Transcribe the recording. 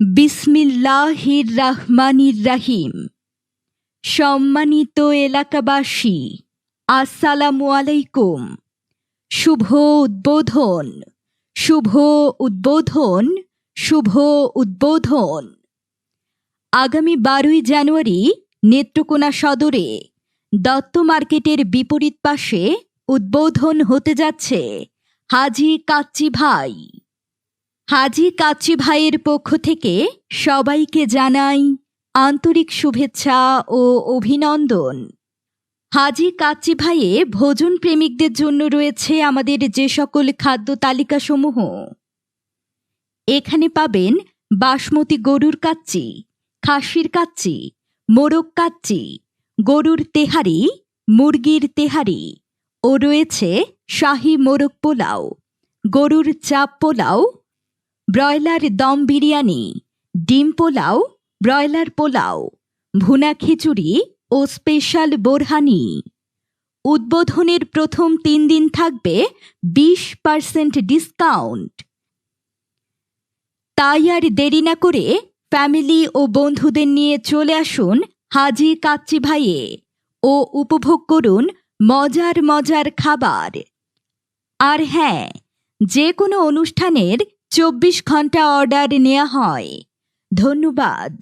বিসমিল্লাহির রাহমানির রাহিম সম্মানিত এলাকাবাসী, আসসালামু আলাইকুম। শুভ উদ্বোধন। শুভ উদ্বোধন। শুভ উদ্বোধন। আগামী বারোই জানুয়ারি নেত্রকোনা সদরে দত্ত মার্কেটের বিপরীত পাশে উদ্বোধন হতে যাচ্ছে হাজি কাচ্চি ভাই। হাজি কাচ্চি ভাইয়ের পক্ষ থেকে সবাইকে জানাই আন্তরিক শুভেচ্ছা ও অভিনন্দন। হাজি কাচ্চি ভাইয়ে ভোজন প্রেমিকদের জন্য রয়েছে আমাদের যে সকল খাদ্য তালিকাসমূহ। এখানে পাবেন বাসমতি গরুর কাচ্চি, খাসির কাচ্চি, মোরগ কাচ্চি, গরুর তেহারি, মুরগির তেহারি ও রয়েছে শাহি মোরগ পোলাও, গরুর চাপ পোলাও ব্রয়লার দম বিরিয়ানি, ডিম পোলাও, ব্রয়লার পোলাও, ভুনা খিচুড়ি ও স্পেশাল বোরহানি। উদ্বোধনের প্রথম তিন দিন থাকবে বিশ পার্সেন্ট ডিসকাউন্ট। তাই আর দেরি না করে ফ্যামিলি ও বন্ধুদের নিয়ে চলে আসুন হাজি কাচ্চি ভাইয়ে ও উপভোগ করুন মজার মজার খাবার। আর হ্যাঁ যে কোনো অনুষ্ঠানের চব্বিশ ঘণ্টা অর্ডার নেওয়া হয়। ধন্যবাদ।